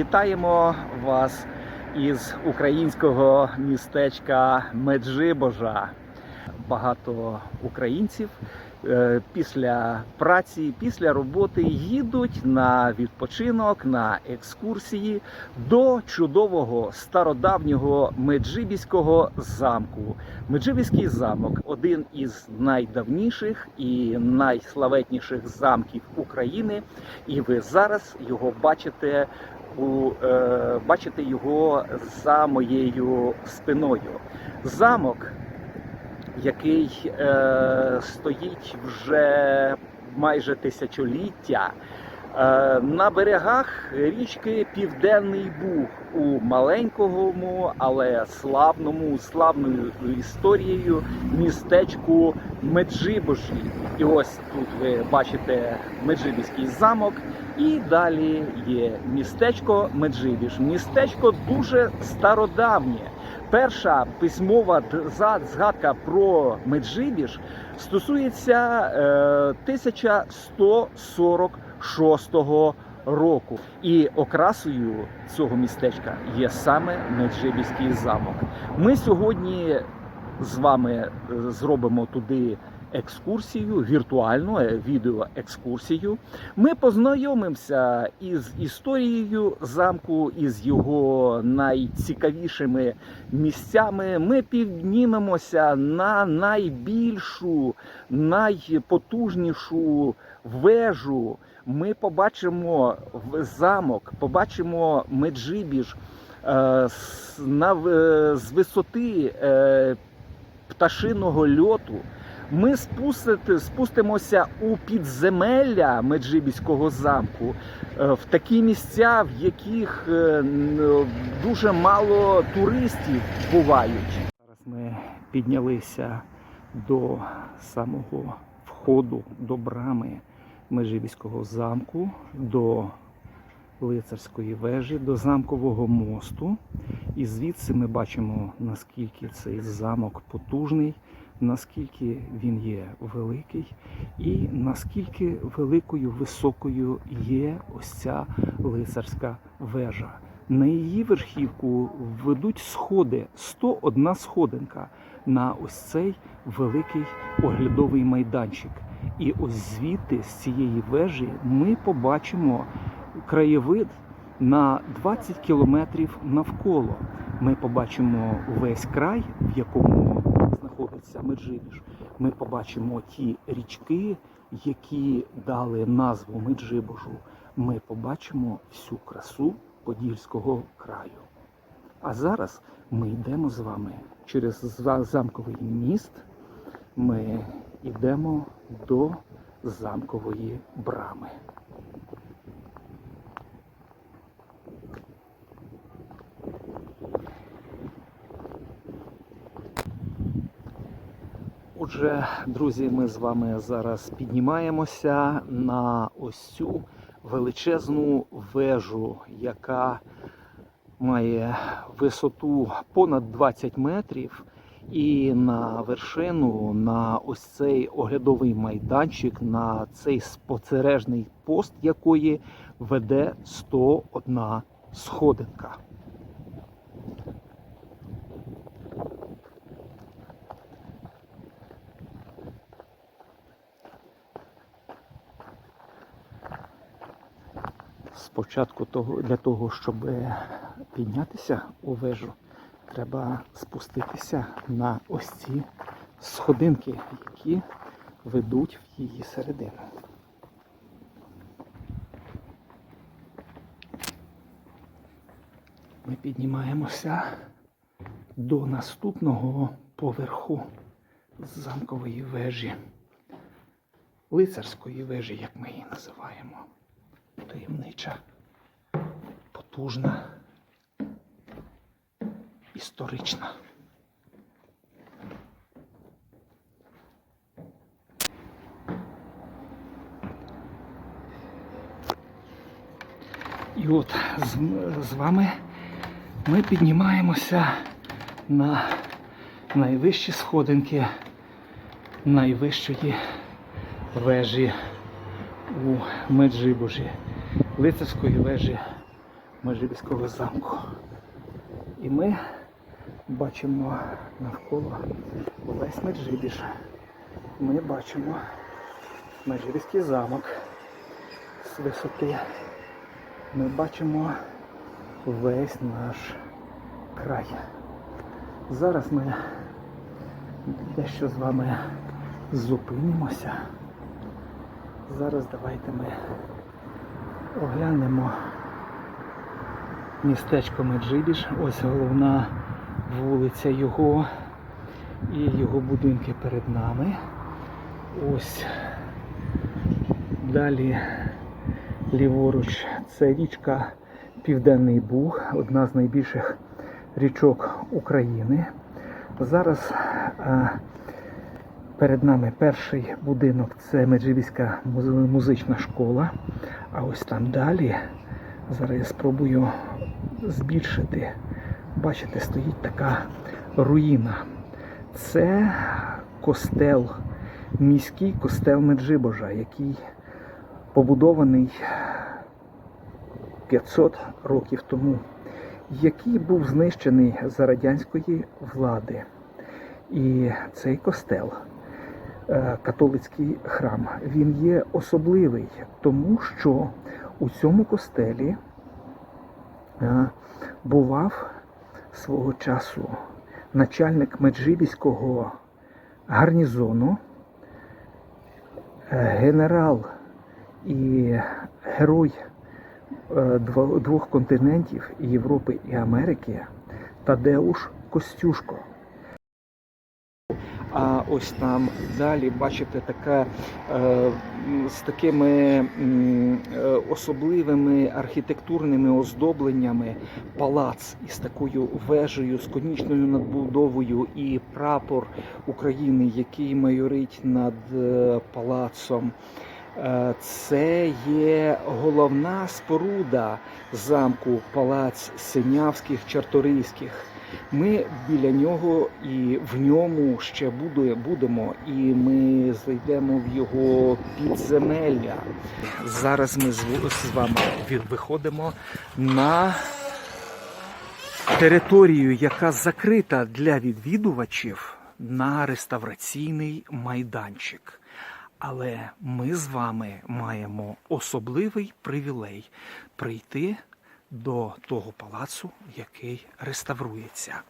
Вітаємо вас із українського містечка Меджибожа. Багато українців е, після праці, після роботи їдуть на відпочинок, на екскурсії до чудового стародавнього Меджибіського замку. Меджибіський замок один із найдавніших і найславетніших замків України. І ви зараз його бачите у е, бачити його за моєю спиною. Замок, який е, стоїть вже майже тисячоліття. Е, На берегах річки Південний Буг у маленькому, але славному, славною історією містечку Меджибожі. І ось тут ви бачите Меджибіський замок, і далі є містечко Меджибіж. Містечко дуже стародавнє. Перша письмова згадка про Меджибіж стосується е, 1146 року. І окрасою цього містечка є саме Меджибіський замок. Ми сьогодні з вами е, зробимо туди екскурсію, віртуальну е, відеоекскурсію. Ми познайомимося із історією замку, із його найцікавішими місцями. Ми піднімемося на найбільшу, найпотужнішу вежу. Ми побачимо замок, побачимо Меджибіж е, е, з висоти е, пташиного льоту. Ми спустити, спустимося у підземелля Меджибіського замку в такі місця, в яких дуже мало туристів бувають. Зараз ми піднялися до самого входу, до брами Межибіського замку, до лицарської вежі, до замкового мосту. І звідси ми бачимо, наскільки цей замок потужний, наскільки він є великий, і наскільки великою високою є ось ця лицарська вежа. На її верхівку ведуть сходи, 101 сходинка на ось цей великий оглядовий майданчик. І ось звідти, з цієї вежі, ми побачимо краєвид на 20 кілометрів навколо. Ми побачимо весь край, в якому знаходиться Меджибіж. Ми побачимо ті річки, які дали назву Меджибожу. Ми побачимо всю красу Подільського краю. А зараз ми йдемо з вами через замковий міст. Ми йдемо до замкової брами. Отже, друзі, ми з вами зараз піднімаємося на ось цю величезну вежу, яка має висоту понад 20 метрів. І на вершину, на ось цей оглядовий майданчик, на цей спостережний пост, якої веде 101 сходинка. Спочатку для того, щоб піднятися у вежу, треба спуститися на ось ці сходинки, які ведуть в її середину. Ми піднімаємося до наступного поверху замкової вежі, лицарської вежі, як ми її називаємо. Таємнича, потужна, історична. І от з, з вами ми піднімаємося на найвищі сходинки найвищої вежі у Меджибужі, лицарської вежі Межибіського замку. І ми бачимо навколо весь Меджибіж. Ми бачимо Межибіський замок з висоти. Ми бачимо весь наш край. Зараз ми дещо з вами зупинимося. Зараз давайте ми оглянемо містечко Меджибіж. Ось головна вулиця його і його будинки перед нами. Ось далі ліворуч це річка Південний Буг, одна з найбільших річок України. Зараз е, перед нами перший будинок це Меджибіська музична школа. А ось там далі, зараз я спробую збільшити. Бачите, стоїть така руїна. Це костел, міський костел Меджибожа, який побудований 500 років тому, який був знищений за радянської влади. І цей костел, е, католицький храм, він є особливий, тому що у цьому костелі е, бував свого часу начальник Меджибіського гарнізону, е, генерал і герой е, двох континентів Європи і Америки Тадеуш Костюшко. А ось там далі бачите така е, з такими е, особливими архітектурними оздобленнями палац із такою вежею, з конічною надбудовою і прапор України, який майорить над е, палацом. Це є головна споруда замку Палац Синявських Чарторийських. Ми біля нього і в ньому ще буде- будемо, і ми зайдемо в його підземелля. Зараз ми з вами виходимо на територію, яка закрита для відвідувачів на реставраційний майданчик. Але ми з вами маємо особливий привілей прийти до того палацу, який реставрується.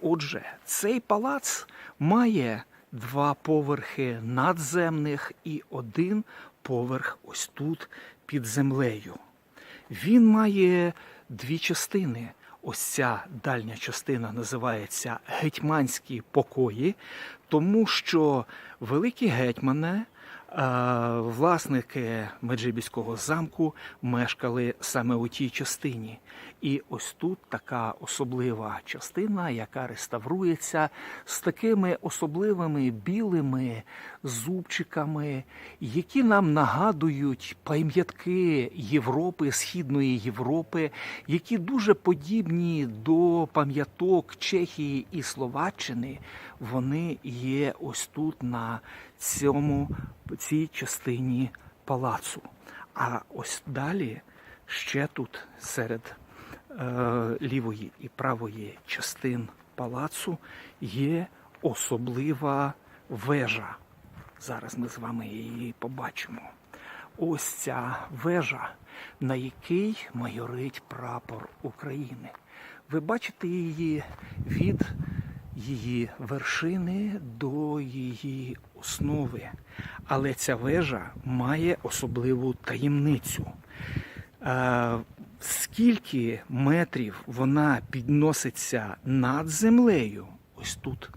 Отже, цей палац має два поверхи надземних і один поверх ось тут під землею. Він має дві частини. Ось ця дальня частина називається гетьманські покої, тому що великі гетьмани, власники Меджибіського замку, мешкали саме у тій частині. І ось тут така особлива частина, яка реставрується з такими особливими білими зубчиками, які нам нагадують пам'ятки Європи, Східної Європи, які дуже подібні до пам'яток Чехії і Словаччини. Вони є ось тут на цьому цій частині палацу. А ось далі ще тут серед лівої і правої частин палацу є особлива вежа. Зараз ми з вами її побачимо. Ось ця вежа, на якій майорить прапор України. Ви бачите її від її вершини до її основи. Але ця вежа має особливу таємницю. Скільки метрів вона підноситься над землею, ось тут,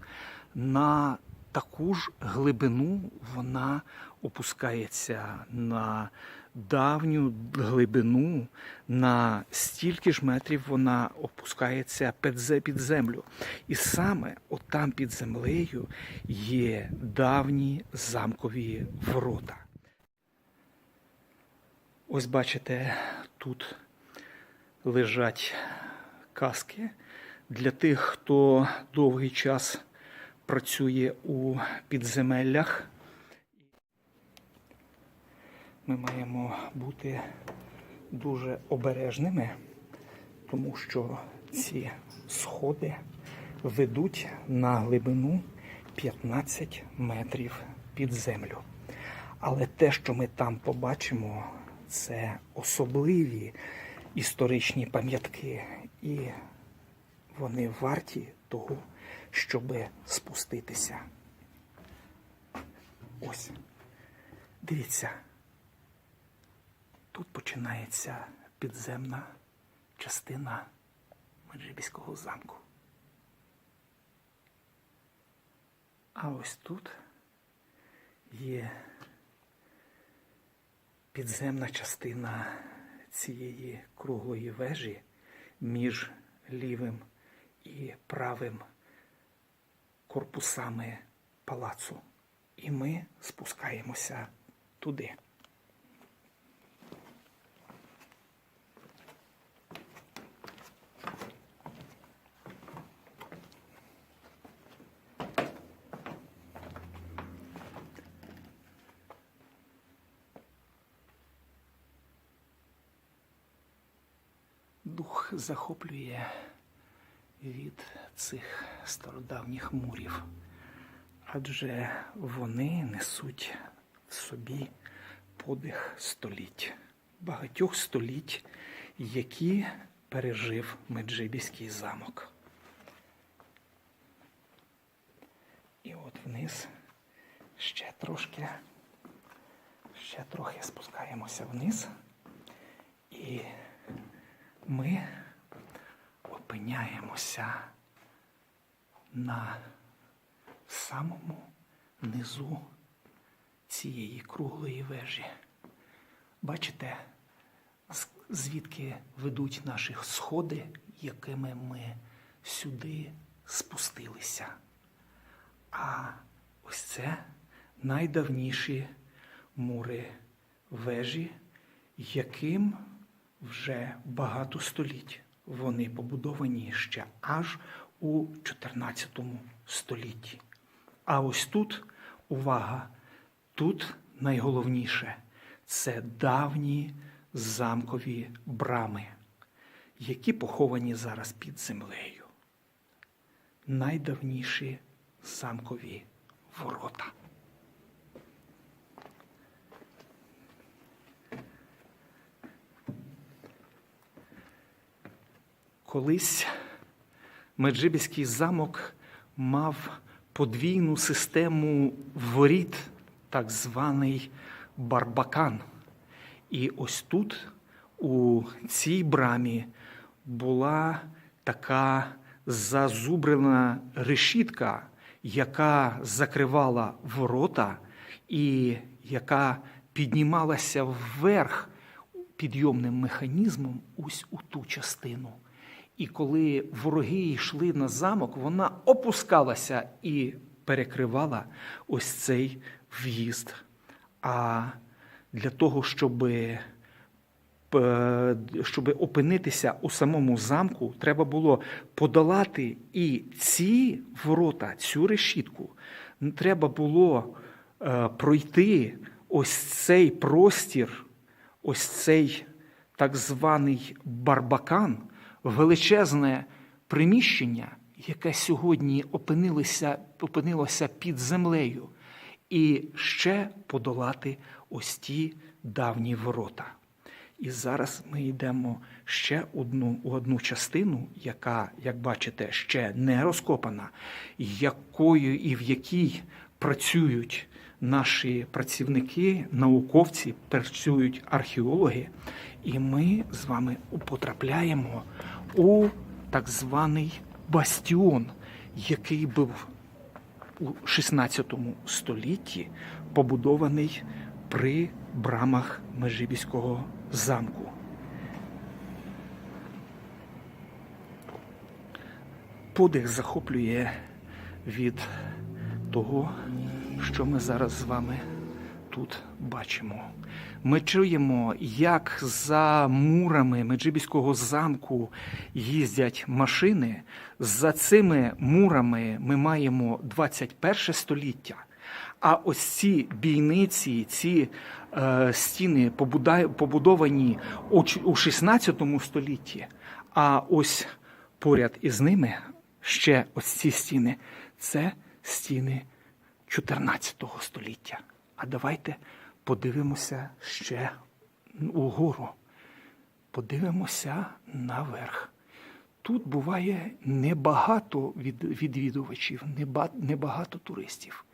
на таку ж глибину вона опускається на давню глибину, на стільки ж метрів вона опускається під землю. І саме отам під землею є давні замкові ворота. Ось бачите, тут лежать каски для тих, хто довгий час працює у підземеллях. Ми маємо бути дуже обережними, тому що ці сходи ведуть на глибину 15 метрів під землю. Але те, що ми там побачимо, це особливі історичні пам'ятки, і вони варті того, щоб спуститися. Ось. Дивіться. Тут починається підземна частина Меджибіського замку. А ось тут є підземна частина цієї круглої вежі між лівим і правим корпусами палацу. І ми спускаємося туди. Захоплює від цих стародавніх мурів, адже вони несуть в собі подих століть, багатьох століть, які пережив Меджибіський замок. І от вниз ще трошки, ще трохи спускаємося вниз. І ми опиняємося на самому низу цієї круглої вежі. Бачите, звідки ведуть наші сходи, якими ми сюди спустилися. А ось це найдавніші мури вежі, яким вже багато століть. Вони побудовані ще аж у 14 столітті. А ось тут, увага, тут найголовніше це давні замкові брами, які поховані зараз під землею. Найдавніші замкові ворота. Колись Меджибіський замок мав подвійну систему воріт, так званий Барбакан. І ось тут, у цій брамі, була така зазубрена решітка, яка закривала ворота і яка піднімалася вверх підйомним механізмом ось у ту частину. І коли вороги йшли на замок, вона опускалася і перекривала ось цей в'їзд. А для того, щоб, щоб опинитися у самому замку, треба було подолати і ці ворота, цю решітку. Треба було е, пройти ось цей простір, ось цей так званий барбакан, величезне приміщення, яке сьогодні опинилося, опинилося під землею, і ще подолати ось ті давні ворота. І зараз ми йдемо ще одну, у одну частину, яка, як бачите, ще не розкопана, якою і в якій працюють наші працівники, науковці, працюють археологи. І ми з вами потрапляємо у так званий бастіон, який був у 16 столітті побудований при брамах Межибіського замку. Подих захоплює від того, що ми зараз з вами тут бачимо. Ми чуємо, як за мурами Меджибіського замку їздять машини. За цими мурами ми маємо 21 століття. А ось ці бійниці, ці е, стіни побудовані у 16 столітті. А ось поряд із ними ще ось ці стіни це стіни 14 століття. А давайте подивимося ще угору. Подивимося наверх. Тут буває небагато відвідувачів, неба- небагато туристів.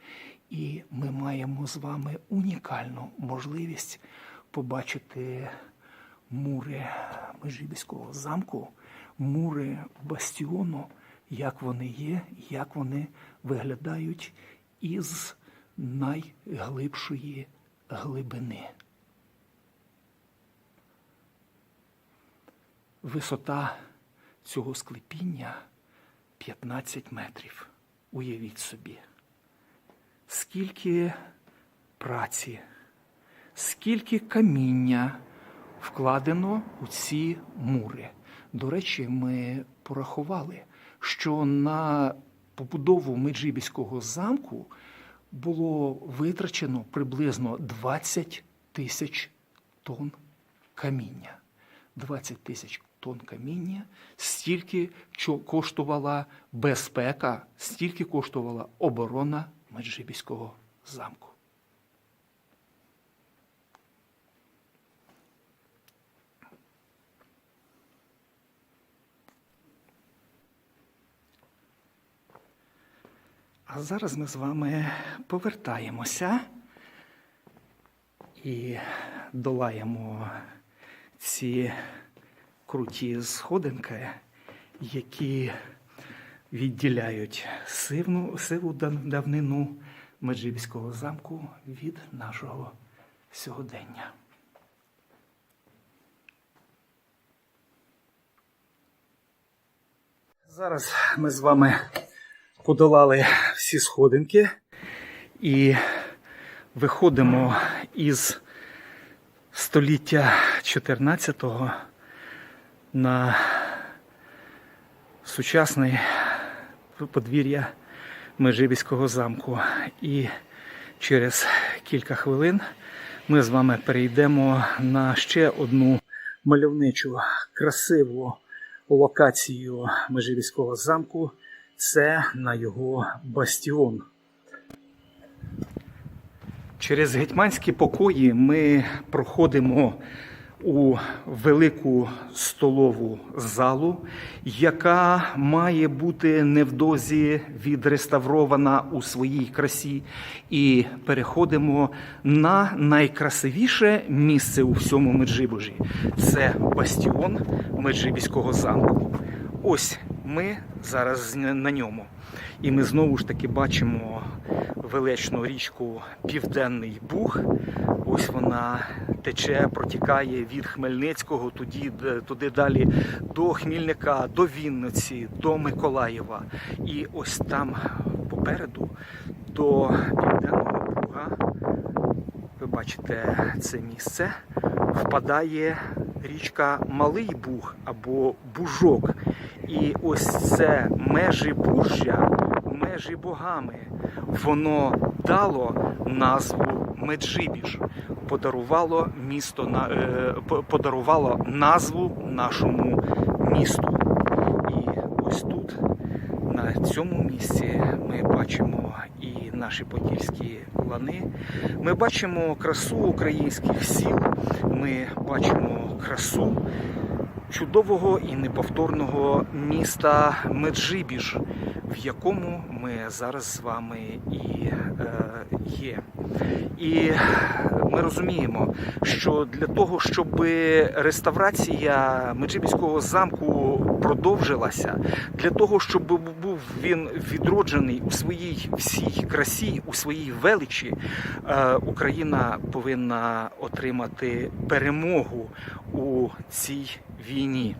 І ми маємо з вами унікальну можливість побачити мури Межибіського замку, мури бастіону, як вони є, як вони виглядають із найглибшої глибини. Висота цього склепіння 15 метрів. Уявіть собі, скільки праці, скільки каміння вкладено у ці мури. До речі, ми порахували, що на побудову Меджибіського замку було витрачено приблизно 20 тисяч тонн каміння. 20 тисяч тонн каміння, стільки коштувала безпека, стільки коштувала оборона Меджибіського замку. А зараз ми з вами повертаємося і долаємо ці круті сходинки, які відділяють сивну, сиву давнину Меджибіського замку від нашого сьогодення. Зараз ми з вами подолали всі сходинки і виходимо із століття 14-го на сучасне подвір'я Межибіського замку. І через кілька хвилин ми з вами перейдемо на ще одну мальовничу, красиву локацію Межибіського замку. Це на його бастіон. Через гетьманські покої ми проходимо у велику столову залу, яка має бути невдовзі відреставрована у своїй красі, і переходимо на найкрасивіше місце у всьому Меджибужі. Це бастіон Меджибіського замку. Ось ми зараз на ньому. І ми знову ж таки бачимо величну річку Південний Буг. Ось вона тече, протікає від Хмельницького, туди, туди далі до Хмільника, до Вінниці, до Миколаєва. І ось там попереду до Південного Буга, ви бачите це місце, впадає річка Малий Буг або Бужок. І ось це межі Буржя, межі богами. Воно дало назву Меджибіж, подарувало місто е, по- подарувало назву нашому місту. І ось тут, на цьому місці, ми бачимо і наші подільські лани. Ми бачимо красу українських сіл, ми бачимо красу чудового і неповторного міста Меджибіж, в якому ми зараз з вами і е, є. І ми розуміємо, що для того, щоб реставрація Меджибіського замку продовжилася, для того, щоб він відроджений у своїй всій красі, у своїй величі, е, Україна повинна отримати перемогу у цій війні.